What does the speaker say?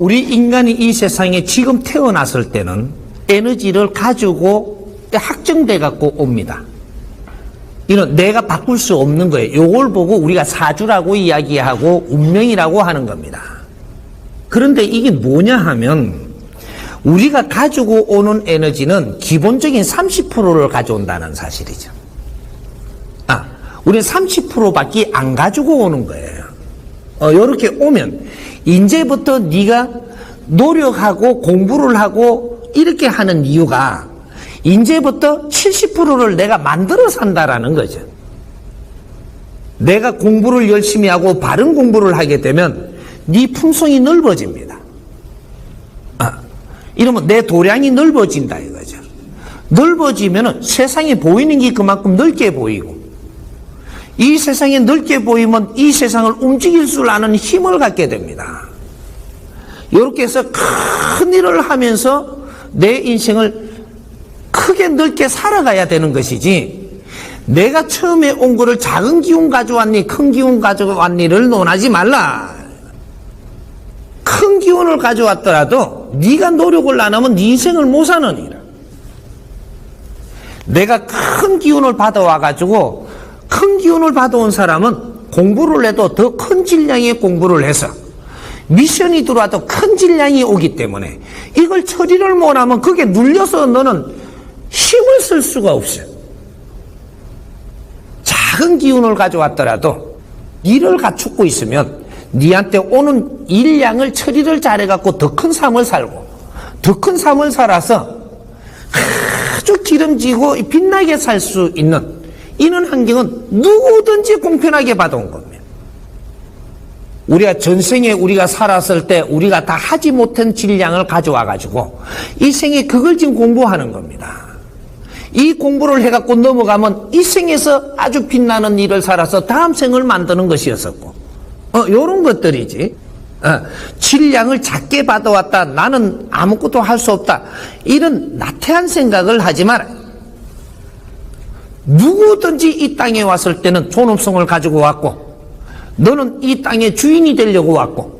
우리 인간이 이 세상에 지금 태어났을 때는 에너지를 가지고 확정돼 갖고 옵니다. 이는 내가 바꿀 수 없는 거예요. 요걸 보고 우리가 사주라고 이야기하고 운명이라고 하는 겁니다. 그런데 이게 뭐냐 하면 우리가 가지고 오는 에너지는 기본적인 30%를 가져온다는 사실이죠. 아, 우리는 30%밖에 안 가지고 오는 거예요. 어, 요렇게 오면 이제부터 네가 노력하고 공부를 하고 이렇게 하는 이유가 이제부터 70%를 내가 만들어 산다라는 거죠. 내가 공부를 열심히 하고 바른 공부를 하게 되면 네 품성이 넓어집니다. 아, 이러면 내 도량이 넓어진다 이거죠. 넓어지면은 세상에 보이는 게 그만큼 넓게 보이고 이 세상에 넓게 보이면 이 세상을 움직일 줄 아는 힘을 갖게 됩니다. 이렇게 해서 큰 일을 하면서 내 인생을 크게 넓게 살아가야 되는 것이지 내가 처음에 온 거를 작은 기운 가져왔니 큰 기운 가져왔니를 논하지 말라. 큰 기운을 가져왔더라도 네가 노력을 안 하면 네 인생을 못 사느니라. 내가 큰 기운을 받아와 가지고 큰 기운을 받아온 사람은 공부를 해도 더 큰 질량의 공부를 해서 미션이 들어와도 큰 질량이 오기 때문에 이걸 처리를 못하면 그게 눌려서 너는 힘을 쓸 수가 없어요. 작은 기운을 가져왔더라도 일을 갖추고 있으면 니한테 오는 일량을 처리를 잘해갖고 더 큰 삶을 살고 더 큰 삶을 살아서 아주 기름지고 빛나게 살 수 있는 이런 환경은 누구든지 공평하게 받아온 겁니다. 우리가 전생에 우리가 살았을 때 우리가 다 하지 못한 질량을 가져와 가지고 이 생에 그걸 지금 공부하는 겁니다. 이 공부를 해갖고 넘어가면 이 생에서 아주 빛나는 일을 살아서 다음 생을 만드는 것이었었고, 어, 요런 것들이지. 어, 질량을 작게 받아왔다. 나는 아무것도 할 수 없다. 이런 나태한 생각을 하지 마라. 누구든지 이 땅에 왔을 때는 존엄성을 가지고 왔고, 너는 이 땅의 주인이 되려고 왔고,